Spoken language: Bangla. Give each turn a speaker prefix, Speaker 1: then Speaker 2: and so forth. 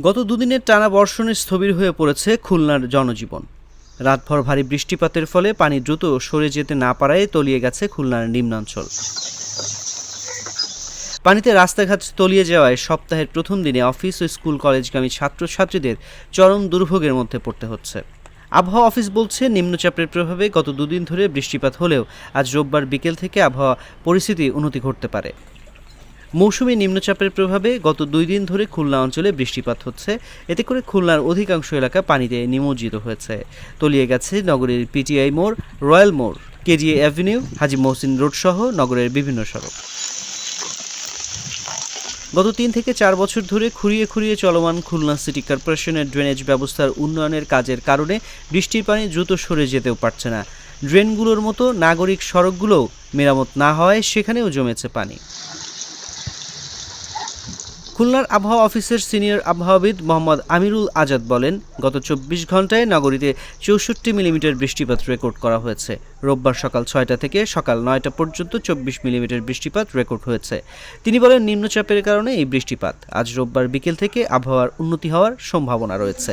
Speaker 1: গত দুদিনের টানা বর্ষণে স্থবির হয়ে পড়েছে খুলনার জনজীবন। রাতভর ভারী বৃষ্টিপাতের ফলে পানি দ্রুত সরে যেতে না পারায় তলিয়ে গেছে খুলনার নিম্নাঞ্চল। পানিতে রাস্তাঘাট তলিয়ে যাওয়ায় সপ্তাহের প্রথম দিনে অফিস ও স্কুল কলেজগামী ছাত্রছাত্রীদের চরম দুর্ভোগের মধ্যে পড়তে হচ্ছে। আবহাওয়া অফিস বলছে, নিম্নচাপের প্রভাবে গত দুদিন ধরে বৃষ্টিপাত হলেও আজ রোববার বিকেল থেকে আবহাওয়া পরিস্থিতি উন্নতি ঘটতে পারে। মৌসুমী নিম্নচাপের প্রভাবে গত দুই দিন ধরে খুলনা অঞ্চলে বৃষ্টিপাত হচ্ছে। এতে করে খুলনার অধিকাংশ এলাকা পানিতে নিমজ্জিত হয়েছে। তলিয়ে গেছে নগরীর পিটিআই মোড়, রয়্যাল মোড়, K G A avenue, Haji Mohsin road সহ নগরের বিভিন্ন সড়ক। গত তিন থেকে চার বছর ধরে খুঁড়িয়ে খুঁড়িয়ে চলমান খুলনা সিটি কর্পোরেশনের ড্রেনেজ ব্যবস্থার উন্নয়নের কাজের কারণে বৃষ্টির পানি দ্রুত সরে যেতেও পারছে না। ড্রেনগুলোর মতো নাগরিক সড়কগুলোও মেরামত না হওয়ায় সেখানেও জমেছে পানি। খুলনার আবহাওয়া অফিসের সিনিয়র আবহাওয়াবিদ মোহাম্মদ আমিরুল আজাদ বলেন, গত চব্বিশ ঘন্টায় নগরীতে চৌষট্টি মিলিমিটার বৃষ্টিপাত রেকর্ড করা হয়েছে। রোববার সকাল ছয়টা থেকে সকাল নয়টা পর্যন্ত চব্বিশ মিলিমিটার বৃষ্টিপাত রেকর্ড হয়েছে। তিনি বলেন, নিম্নচাপের কারণে এই বৃষ্টিপাত। আজ রোববার বিকেল থেকে আবহাওয়ার উন্নতি হওয়ার সম্ভাবনা রয়েছে।